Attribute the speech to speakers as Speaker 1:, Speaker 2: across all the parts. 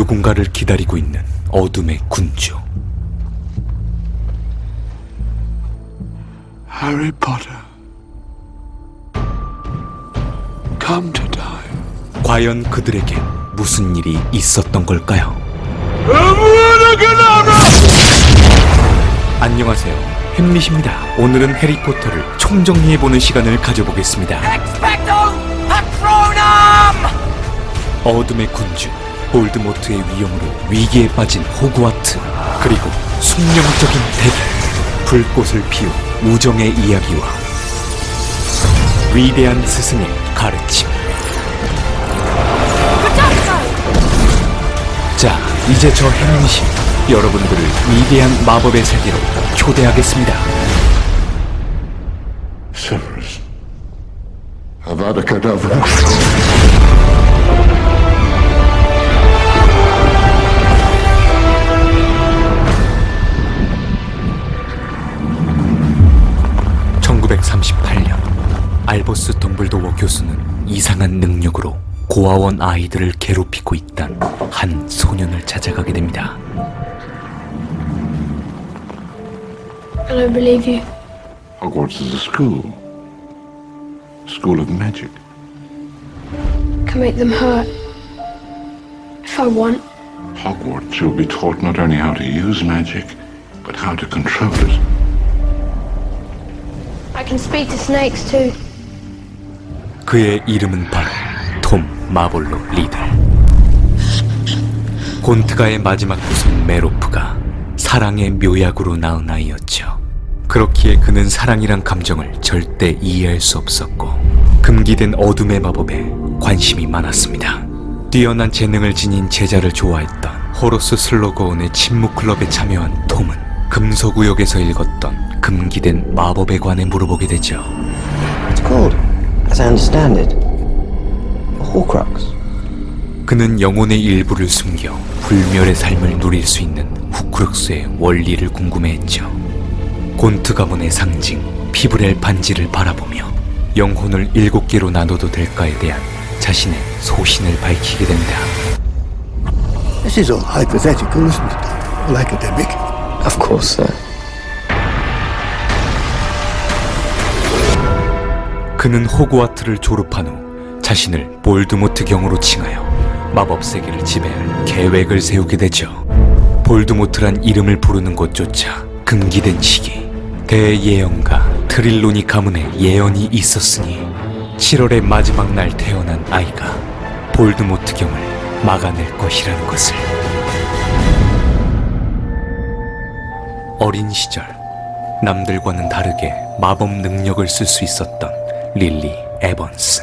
Speaker 1: 누군가를 기다리고 있는 어둠의 군주.
Speaker 2: Harry Potter. Come to die.
Speaker 1: 과연 그들에게 무슨 일이 있었던 걸까요? 안녕하세요. 햄릿입니다. 오늘은 해리포터를 총정리해보는 시간을 가져보겠습니다. 어둠의 군주 볼드모트의 위험으로 위기에 빠진 호그와트 그리고 숙명적인 대결 불꽃을 피운 우정의 이야기와 위대한 스승의 가르침 자 이제 저 햄릿이 여러분들을 위대한 마법의 세계로 초대하겠습니다
Speaker 2: Severus. Avada Kedavra.
Speaker 1: (1938년) 알보스 덤블도어 교수는 이상한 능력으로 고아원 아이들을 괴롭히고 있던 한 소년을 찾아가게 됩니다.
Speaker 3: I don't believe you.
Speaker 2: Hogwarts is a school. School of magic.
Speaker 3: I can make them hurt. If I want.
Speaker 2: Hogwarts, you'll be taught not only how to use magic, but how to control it.
Speaker 3: Can speak to snakes too.
Speaker 1: 그의 이름은 바로 톰 마볼로 리들. 곤트가의 마지막 구성 메로프가 사랑의 묘약으로 낳은 아이였죠. 그렇기에 그는 사랑이란 감정을 절대 이해할 수 없었고 금기된 어둠의 마법에 관심이 많았습니다. 뛰어난 재능을 지닌 제자를 좋아했던 호로스 슬로거온의 침묵 클럽에 참여한 톰은 금서구역에서 읽었던 금기된 마법에 관해 물어보게 되죠.
Speaker 4: It's called, as I understand it, a Horcrux.
Speaker 1: 그는 영혼의 일부를 숨겨 불멸의 삶을 누릴 수 있는 후크룩스의 원리를 궁금해했죠. 곤트 가문의 상징 피브렐 반지를 바라보며 영혼을 일곱 개로 나눠도 될까에 대한 자신의 소신을 밝히게 됩니다.
Speaker 5: This is all hypothetical, isn't it? All academic.
Speaker 4: Of course, sir.
Speaker 1: 그는 호그와트를 졸업한 후 자신을 볼드모트 경으로 칭하여 마법 세계를 지배할 계획을 세우게 되죠. 볼드모트란 이름을 부르는 곳조차 금기된 시기 대예언가 트릴로니 가문의 예언이 있었으니 7월의 마지막 날 태어난 아이가 볼드모트 경을 막아낼 것이라는 것을 어린 시절 남들과는 다르게 마법 능력을 쓸 수 있었던 릴리 에번스.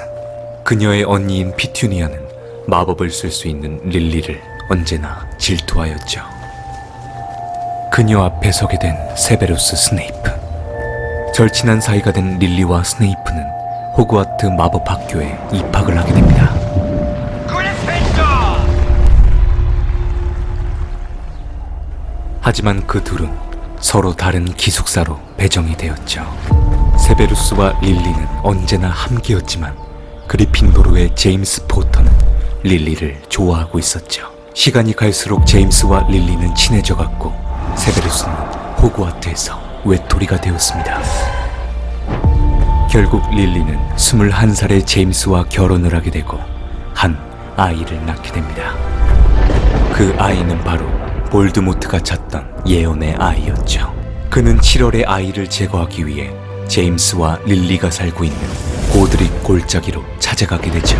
Speaker 1: 그녀의 언니인 피튜니아는 마법을 쓸 수 있는 릴리를 언제나 질투하였죠. 그녀 앞에 서게 된 세베루스 스네이프. 절친한 사이가 된 릴리와 스네이프는 호그와트 마법 학교에 입학을 하게 됩니다. 하지만 그 둘은 서로 다른 기숙사로 배정이 되었죠. 세베루스와 릴리는 언제나 함께였지만 그리핀도르의 제임스 포터는 릴리를 좋아하고 있었죠. 시간이 갈수록 제임스와 릴리는 친해져갔고 세베루스는 호그와트에서 외톨이가 되었습니다. 결국 릴리는 21살의 제임스와 결혼을 하게 되고 한 아이를 낳게 됩니다. 그 아이는 바로 볼드모트가 찾던 예언의 아이였죠. 그는 7월의 아이를 제거하기 위해 제임스와 릴리가 살고 있는 고드릭 골짜기로 찾아가게 되죠.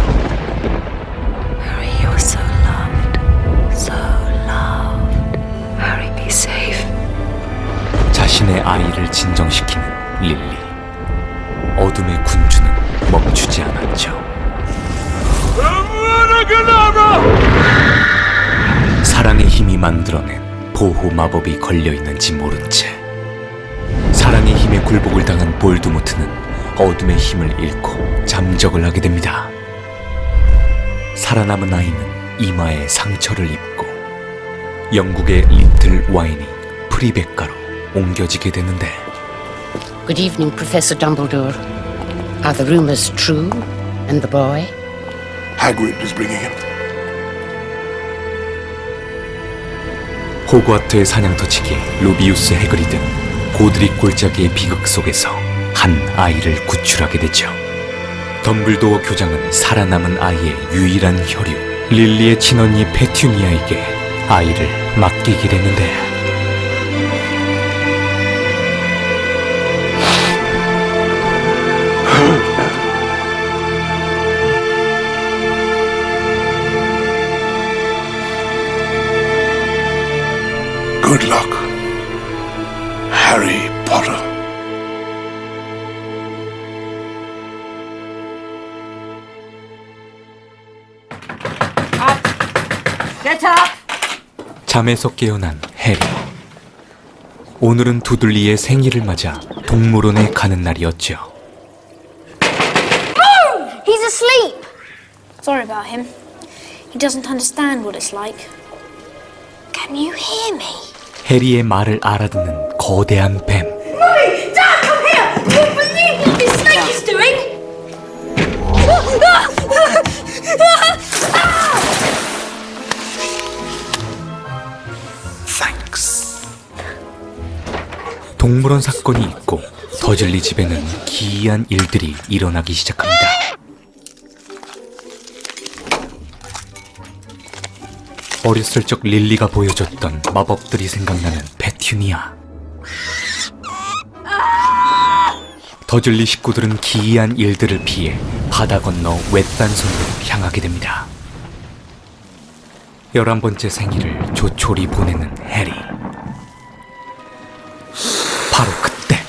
Speaker 6: Harry, you're so loved. So loved. Harry, be safe.
Speaker 1: 자신의 아이를 진정시키는 릴리. 어둠의 군주는 멈추지 않았죠. 사랑의 힘이 만들어낸 보호 마법이 걸려 있는지 모른 채 사랑의 힘에 굴복을 당한 볼드모트는 어둠의 힘을 잃고 잠적을 하게 됩니다. 살아남은 아이는 이마에 상처를 입고 영국의 리틀 와인이 프리베카로 옮겨지게 되는데
Speaker 7: Good evening, Professor Dumbledore. Are the rumors true? And the boy?
Speaker 5: Hagrid is bringing him.
Speaker 1: 호그와트의 사냥터치기 루비우스 해그리드 고드릭 골짜기의 비극 속에서 한 아이를 구출하게 되죠. 덤블도어 교장은 살아남은 아이의 유일한 혈육 릴리의 친언니 페튜니아에게 아이를 맡기게 되는데
Speaker 2: Good luck, Harry Potter.
Speaker 8: Get up!
Speaker 1: 잠에서 깨어난 해리. 오늘은 두들리의 생일을 맞아 동물원에 가는 날이었죠.
Speaker 3: He's asleep! Sorry about him. He doesn't understand what it's like. Can you hear me?
Speaker 1: 해리의 말을 알아듣는 거대한 뱀.
Speaker 3: Mummy! Dad, come here! Do you believe what this snake is doing?
Speaker 1: 동물원 사건이 있고 더즐리 집에는 기이한 일들이 일어나기 시작합니다. 어렸을 적 릴리가 보여줬던 마법들이 생각나는 페튜니아. 더즐리 식구들은 기이한 일들을 피해 바다 건너 외딴 섬으로 향하게 됩니다. 열한 번째 생일을 조촐히 보내는 해리. 바로 그때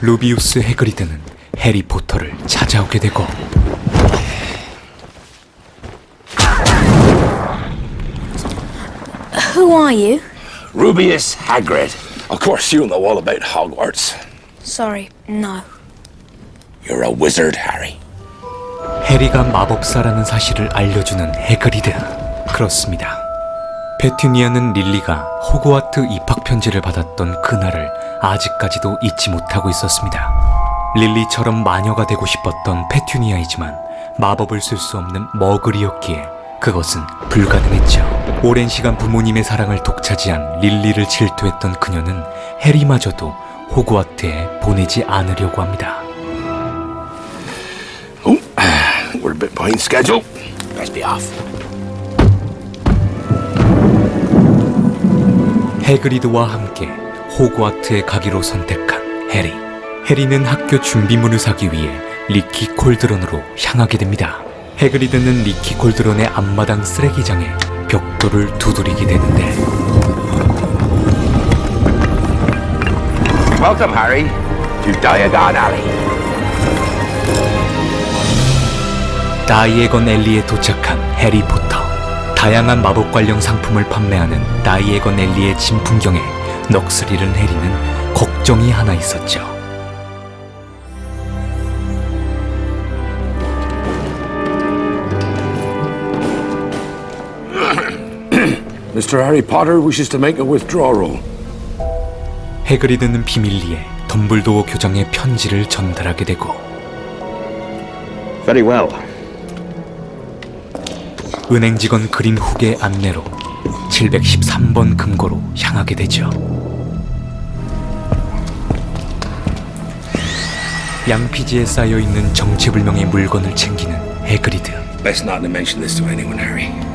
Speaker 1: 루비우스 해그리드는 해리포터를 찾아오게 되고
Speaker 3: Who are you?
Speaker 9: Rubius Hagrid. Of course, you know all about Hogwarts.
Speaker 3: Sorry, no.
Speaker 9: You're a wizard, Harry.
Speaker 1: 해리가 마법사라는 사실을 알려주는 해그리드 그렇습니다 페튜니아는 릴리가 호그와트 입학 편지를 받았던 그날을 아직까지도 잊지 못하고 있었습니다 릴리처럼 마녀가 되고 싶었던 페튜니아이지만 마법을 쓸 수 없는 머글이었기에 그것은 불가능했죠 오랜 시간 부모님의 사랑을 독차지한 릴리를 질투했던 그녀는 해리마저도 호그와트에 보내지 않으려고 합니다
Speaker 9: Oh, we're a bit behind schedule. Best be off.
Speaker 1: 해그리드와 함께 호그와트에 가기로 선택한 해리. 해리는 학교 준비물을 사기 위해 리키 콜드런으로 향하게 됩니다. 해그리드는 리키 콜드런의 앞마당 쓰레기장에 벽돌을 두드리게 되는데
Speaker 9: Welcome, Harry, to Diagon Alley.
Speaker 1: 다이에건 엘리에 도착한 해리포터. 다양한 마법 관련 상품을 판매하는 다이에건 엘리의 진 풍경에 넋을 잃은 해리는 걱정이 하나 있었죠.
Speaker 9: Mr. Harry Potter wishes to make a withdrawal.
Speaker 1: 해그리드는 비밀리에 덤블도어 교장의 편지를 전달하게 되고
Speaker 4: Very well.
Speaker 1: 은행 직원 그린 훅의 안내로 713번 금고로 향하게 되죠. 양피지에 쌓여 있는 정체불명의 물건을 챙기는 해그리드.
Speaker 9: Best not to mention this to anyone, Harry.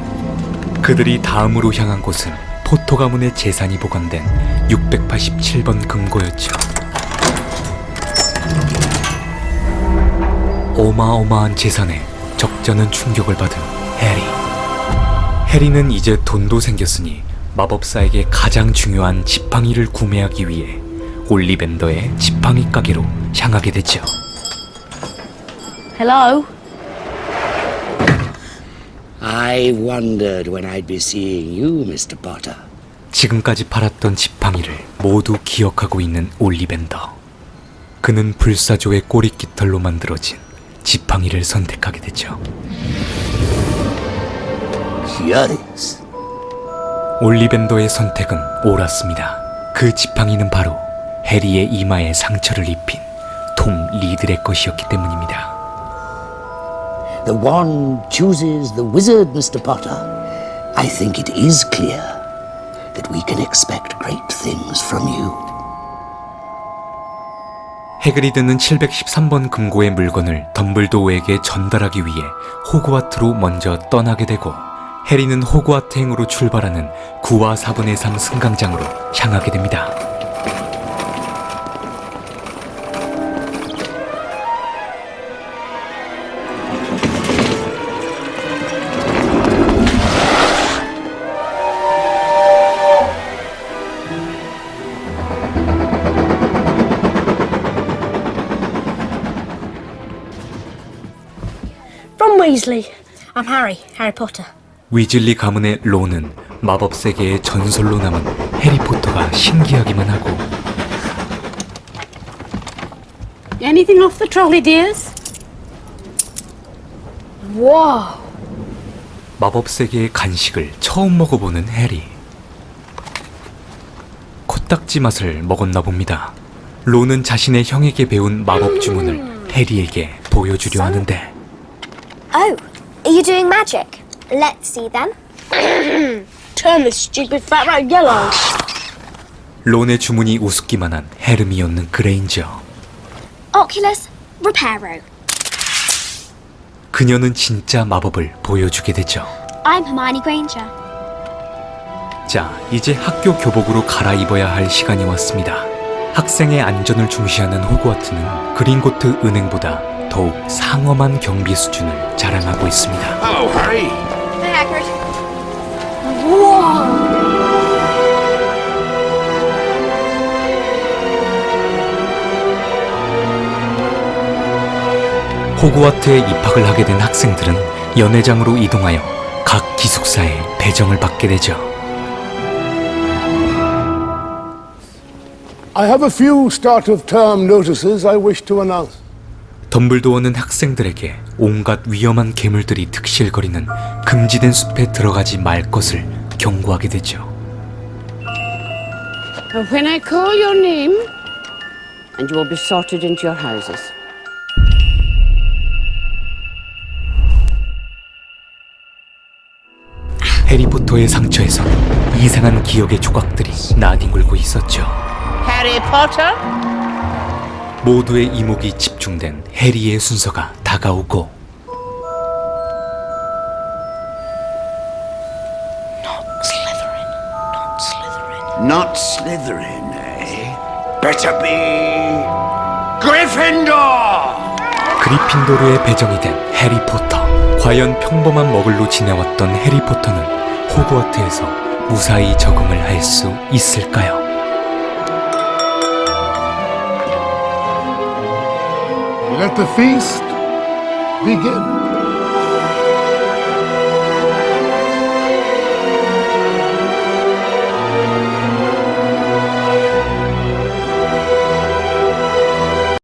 Speaker 1: 그들이 다음으로 향한 곳은 포토 가문의 재산이 보관된 687번 금고였죠. 어마어마한 재산에 적잖은 충격을 받은 해리. 해리는 이제 돈도 생겼으니 마법사에게 가장 중요한 지팡이를 구매하기 위해 올리벤더의 지팡이 가게로 향하게 되죠.
Speaker 7: Hello? I wondered when I'd be seeing you, Mr. Potter.
Speaker 1: 지금까지 팔았던 지팡이를 모두 기억하고 있는 올리벤더. 그는 불사조의 꼬리 깃털로 만들어진 지팡이를 선택하게 되죠.
Speaker 5: Curious.
Speaker 1: 올리벤더의 선택은 옳았습니다. 그 지팡이는 바로 해리의 이마에 상처를 입힌 톰 리들의 것이었기 때문입니다.
Speaker 10: The wand chooses the wizard, Mr. Potter. I think it is clear that we can expect great things from you.
Speaker 1: 해그리드는 713번 금고의 물건을 덤블도어에게 전달하기 위해 호그와트로 먼저 떠나게 되고 해리는 호그와트행으로 출발하는 9와 4분의 3 승강장으로 향하게 됩니다.
Speaker 3: Weasley. I'm Harry, Harry Potter.
Speaker 1: 위즐리 가문의 론은 마법 세계의 전설로 남은 해리포터가 신기하기만 하고
Speaker 8: Anything off the trolley, dears?
Speaker 3: Whoa.
Speaker 1: 마법 세계의 간식을 처음 먹어보는 해리. 코딱지 맛을 먹었나 봅니다. 론은 자신의 형에게 배운 마법 주문을 해리에게 보여주려 하는데
Speaker 3: Oh, are you doing magic? Let's see then. Turn this stupid fat rat yellow.
Speaker 1: 론의 주문이 우습기만 한 헤르미온는 그레인저.
Speaker 3: Oculus Reparo.
Speaker 1: 그녀는 진짜 마법을 보여주게 되죠.
Speaker 3: I'm Hermione Granger.
Speaker 1: 자, 이제 학교 교복으로 갈아입어야 할 시간이 왔습니다. 학생의 안전을 중시하는 호그와트는 그린고트 은행보다 더욱 상엄한 경비 수준을 자랑하고 있습니다.
Speaker 9: Hello, Harry.
Speaker 1: 호그와트에 입학을 하게 된 학생들은 연회장으로 이동하여 각 기숙사에 배정을 받게 되죠.
Speaker 5: I have a few start of term notices I wish to announce.
Speaker 1: 덤블도어는 학생들에게 온갖 위험한 괴물들이 득실거리는 금지된 숲에 들어가지 말 것을 경고하게 되죠.
Speaker 7: When I call your name, and you will be sorted into your houses.
Speaker 1: 해리포터의 상처에선 이상한 기억의 조각들이 나뒹굴고 있었죠.
Speaker 7: Harry Potter?
Speaker 1: 모두의 이목이 집중된 해리의 순서가 다가오고
Speaker 10: Not Slytherin, eh? Better be Gryffindor!
Speaker 1: 그리핀도르에 배정이 된 해리포터. 과연 평범한 머글로 지내왔던 해리포터는 호그와트에서 무사히 적응을 할 수 있을까요?
Speaker 5: Let the feast begin.